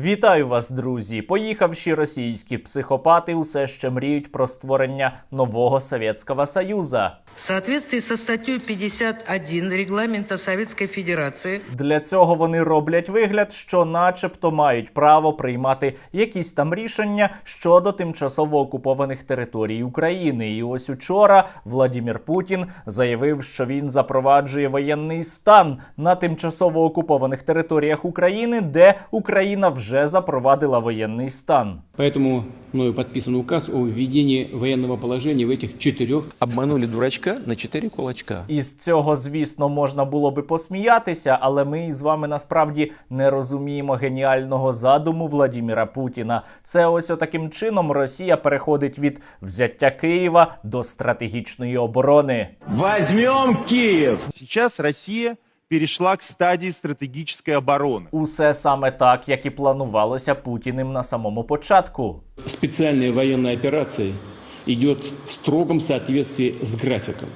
Вітаю вас, друзі! Поїхавші російські психопати усе ще мріють про створення нового Совєтського Союза. В соответствии со статьей 51 регламента Советской Федерации Для цього вони роблять вигляд, що, начебто, мають право приймати якісь там рішення щодо тимчасово окупованих територій України. І ось учора Владімір Путін заявив, що він запроваджує воєнний стан на тимчасово окупованих територіях України, де Україна вже запровадила воєнний стан. Поэтому мною подписан указ о введении военного положения в этих четырех Обманули дурачка на четыре кулачка. Із цього, звісно, можна було би посміятися, але ми із вами насправді не розуміємо геніального задуму Владіміра Путіна. Це ось отаким чином Росія переходить від взяття Києва до стратегічної оборони. Возьмем Киев! Сейчас Россия перешла к стадії стратегічної оборони. Усе саме так, як і планувалося Путіним на самому початку. специальная военная операції йде в строгому соответствии з графіком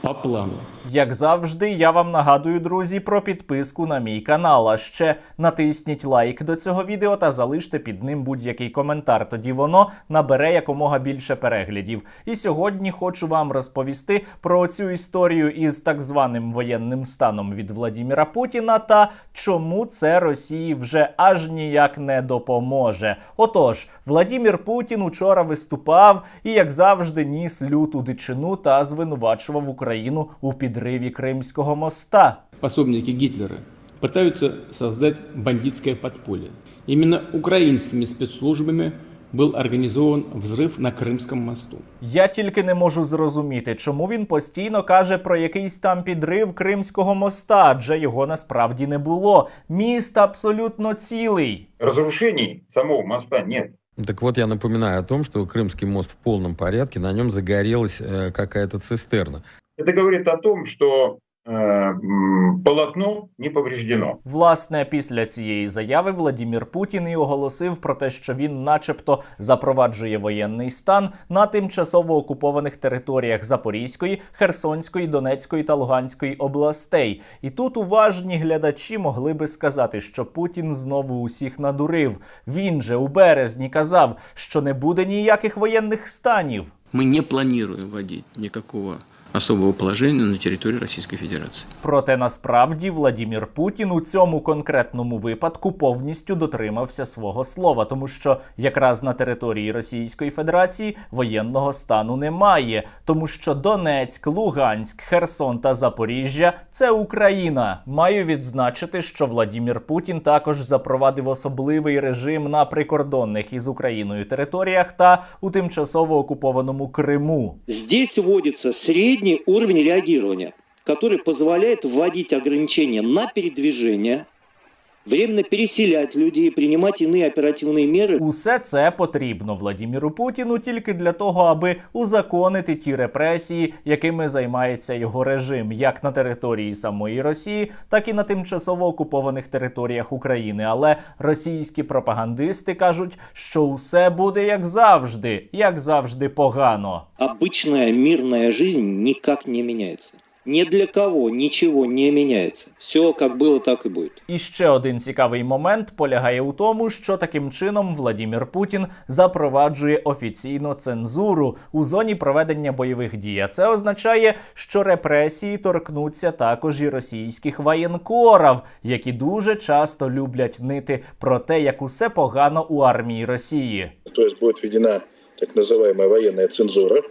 по плану. Як завжди, я вам нагадую, друзі, про підписку на мій канал. А ще натисніть лайк до цього відео та залиште під ним будь-який коментар. Тоді воно набере якомога більше переглядів. І сьогодні хочу вам розповісти про цю історію із так званим воєнним станом від Владіміра Путіна та чому це Росії вже аж ніяк не допоможе. Отож, Владімір Путін учора виступав і, як завжди, ніс люту дичину та звинувачував Україну у підриві Кримського моста. Пособники Гитлера пытаются создать бандитское подполье. Именно украинскими спецслужбами был организован взрыв на Крымском мосту. Я тільки не можу зрозуміти, чому він постійно каже про якийсь там підрив Кримського моста, адже його насправді не було. Міст абсолютно цілий. Разрушений самого моста нет. Так вот, я напоминаю о том, что Крымский мост в полном порядке, на нем загорелась э, какая-то цистерна. Это говорит о том, что э, м, полотно не повреждено. Власне, після цієї заяви Владімір Путін і оголосив про те, що він, начебто, запроваджує воєнний стан на тимчасово окупованих територіях Запорізької, Херсонської, Донецької та Луганської областей. І тут уважні глядачі могли би сказати, що Путін знову усіх надурив. Він же у березні казав, що не буде ніяких воєнних станів. Мы не планируем вводить никакого особого положения на территории Российской Федерации. Проте насправді Владімір Путін у цьому конкретному випадку повністю дотримався свого слова, тому що якраз на території Російської Федерації воєнного стану немає, тому що Донецьк, Луганськ, Херсон та Запоріжжя це Україна. Маю відзначити, що Владімір Путін також запровадив особливий режим на прикордонних із Україною територіях та у тимчасово окупованому Криму. Здесь вводится средний уровень реагирования, который позволяет вводить ограничения на передвижение, временно переселять людей, принимать иные оперативные меры Усе це потрібно Владіміру Путіну тільки для того, аби узаконити ті репресії, якими займається його режим, як на території самої Росії, так і на тимчасово окупованих територіях України. Але російські пропагандисти кажуть, що усе буде як завжди, як завжди погано. обычная мирная жизнь никак не меняется. Ни для кого ничего не меняется. Все как было, так и будет. І ще один цікавий момент полягає у тому, що таким чином Владімір Путін запроваджує офіційно цензуру у зоні проведення бойових дій. А це означає, що репресії торкнуться також і російських воєнкорів, які дуже часто люблять нити про те, як усе погано у армії Росії. то есть будет введена так называемая военная цензура,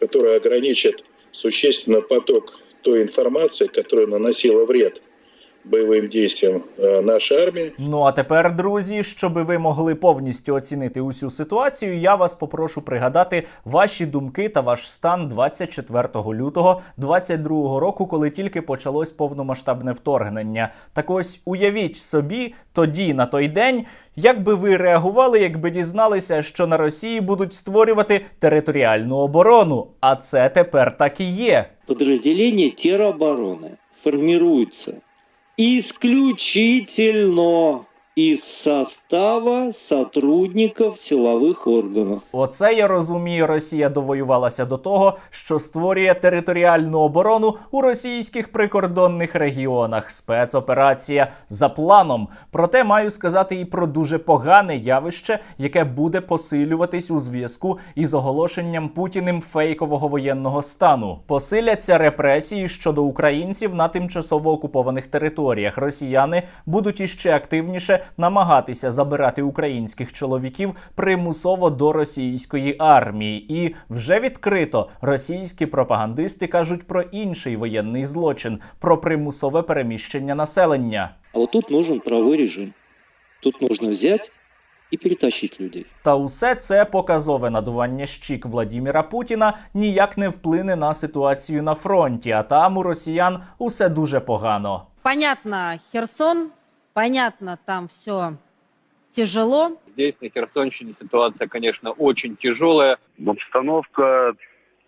которая ограничит существенно поток той информации, которая наносила вред боевым действиям э, нашей армии. Ну а тепер, друзі, щоб ви могли повністю оцінити усю ситуацію, я вас попрошу пригадати ваші думки та ваш стан 24 лютого 22 року, коли тільки почалось повномасштабне вторгнення. Так ось уявіть собі, тоді на той день. Як би ви реагували, якби дізналися, що на Росії будуть створювати територіальну оборону? А це тепер так і є. Подразделения теробороны формируются исключительно из состава сотрудников силовых органов. Оце я розумію, Росія довоювалася до того, що створює територіальну оборону у російських прикордонних регіонах. Спецоперація за планом. Проте маю сказати і про дуже погане явище, яке буде посилюватись у зв'язку із оголошенням Путіним фейкового воєнного стану. Посиляться репресії щодо українців на тимчасово окупованих територіях. Росіяни будуть іще активніше намагатися забирати українських чоловіків примусово до російської армії. І вже відкрито російські пропагандисти кажуть про інший воєнний злочин про примусове переміщення населення. А вот тут нужен правовой режим. Тут нужно взять и перетащить людей. Та усе це показове надування щік Владіміра Путіна ніяк не вплине на ситуацію на фронті. А там у росіян усе дуже погано. Понятно, Херсон, понятно, там все тяжело. Здесь, на Херсонщине, ситуация, конечно, очень тяжелая. Обстановка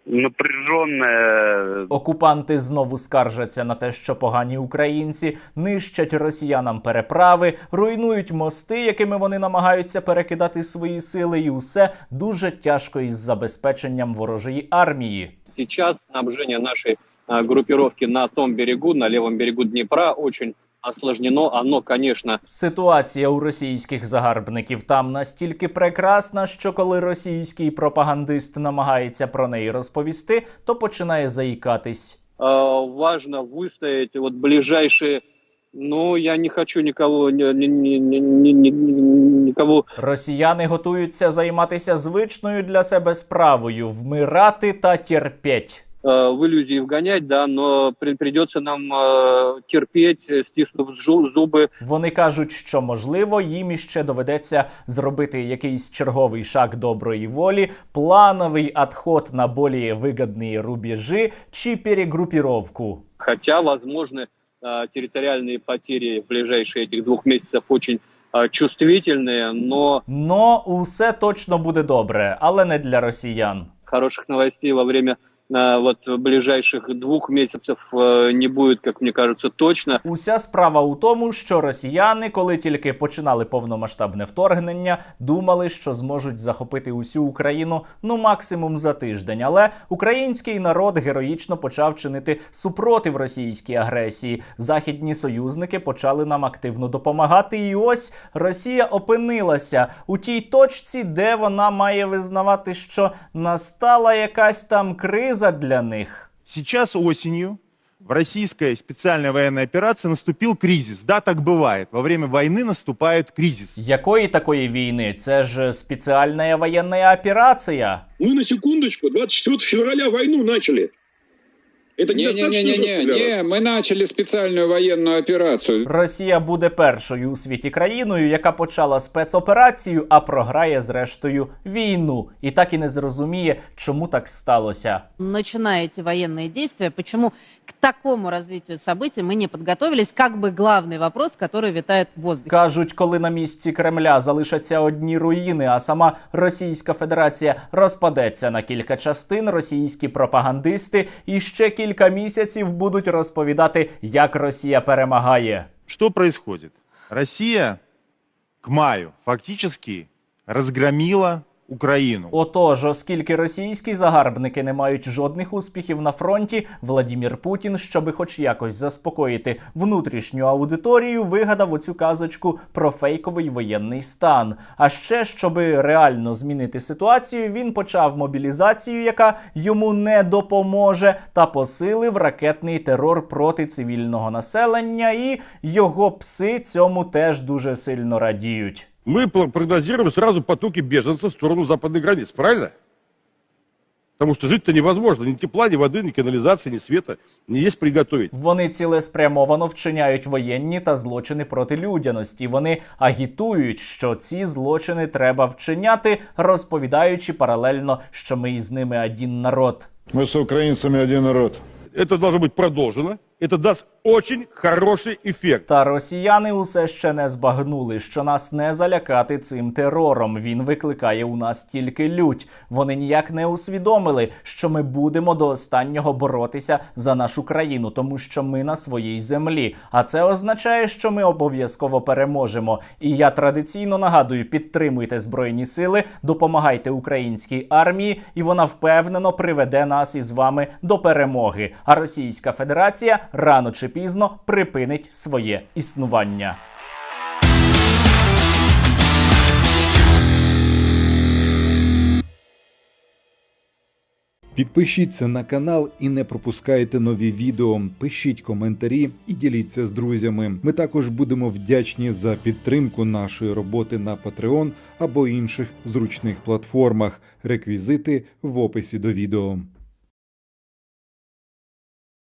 напряженная. Окупанти знову скаржаться на те, що погані українці нищать росіянам переправи, руйнують мости, якими вони намагаються перекидати свої сили, і усе дуже тяжко із забезпеченням ворожої армії. Сейчас снабжение нашей группировки на том берегу, на левом берегу Днепра, очень осложнено. Оно, конечно, Ситуація у російських загарбників там настільки прекрасна, що коли російський пропагандист намагається про неї розповісти, то починає заїкатись. э, важно выстоять вот ближайшие ну, я не хочу никого, ни- ни- ни- ни- ни- ни- ни- никого Росіяни готуються займатися звичною для себе справою вмирати та терпеть. э, в иллюзии вгонять, да, но при- придется нам э, терпеть, э, стиснув жу- зубы, Вони кажуть, що можливо їм іще доведеться зробити якийсь черговий шаг доброї волі, плановий адход на более вигідні рубежі чи перегрупіровку. хотя возможны э, территориальные потери в ближайшие этих двух месяцев очень э, чувствительные, но Но усе точно буде добре, але не для росіян. хороших новостей во время э, вот ближайших двух месяцев э, не будет, как мне кажется, точно. Уся справа у тому, що росіяни, коли тільки починали повномасштабне вторгнення, думали, що зможуть захопити усю Україну ну максимум за тиждень. Але український народ героїчно почав чинити супротив російській агресії. Західні союзники почали нам активно допомагати. І ось Росія опинилася у тій точці, де вона має визнавати, що настала якась там криза для них. Сейчас осенью в российской специальной военной операции наступил кризис. Да, так бывает. Во время войны наступает кризис. Якої такої війни? Це ж спеціальна воєнна операція. Мы на секундочку 24 февраля войну начали. Это недостаточно жестко для вас? Не-не-не-не, мы начали специальную военную операцию. Росія буде першою у світі країною, яка почала спецоперацію, а програє зрештою війну, і так і не зрозуміє, чому так сталося. Начиная эти военные действия, почему к такому развитию событий мы не подготовились, как бы главный вопрос, который витает в воздухе. Кажуть, коли на місці Кремля залишаться одні руїни, а сама Російська Федерація розпадеться на кілька частин, російські пропагандисти і ще кілька місяців будуть розповідати, як Росія перемагає. Що происходит? Росія к маю фактически разгромила Украину. Отож, оскільки російські загарбники не мають жодних успіхів на фронті, Владімір Путін, щоби хоч якось заспокоїти внутрішню аудиторію, вигадав оцю казочку про фейковий воєнний стан. А ще, щоби реально змінити ситуацію, він почав мобілізацію, яка йому не допоможе, та посилив ракетний терор проти цивільного населення, і його пси цьому теж дуже сильно радіють Мы пл- прогнозируем сразу потоки беженцев в сторону западных границ, правильно? Потому что жить-то невозможно. Ни тепла, ни воды, ни канализации, ни света. Не есть приготовить. Вони цілеспрямовано вчиняють воєнні та злочини проти людяності. Вони агітують, що ці злочини треба вчиняти, розповідаючи паралельно, що ми із ними один народ. Мы с украинцами один народ. Это должно быть продолжено. это даст очень хороший эффект. Та росіяни усе ще не збагнули, що нас не залякати цим терором. Він викликає у нас тільки лють. Вони ніяк не усвідомили, що ми будемо до останнього боротися за нашу країну, тому що ми на своїй землі. А це означає, що ми обов'язково переможемо. І я традиційно нагадую: підтримуйте збройні сили, допомагайте українській армії, і вона впевнено приведе нас із вами до перемоги. А Російська Федерація рано чи пізно припинить своє існування. Підпишіться на канал і не пропускайте нові відео. Пишіть коментарі і діліться з друзями. Ми також будемо вдячні за підтримку нашої роботи на Patreon або інших зручних платформах. Реквізити в описі до відео.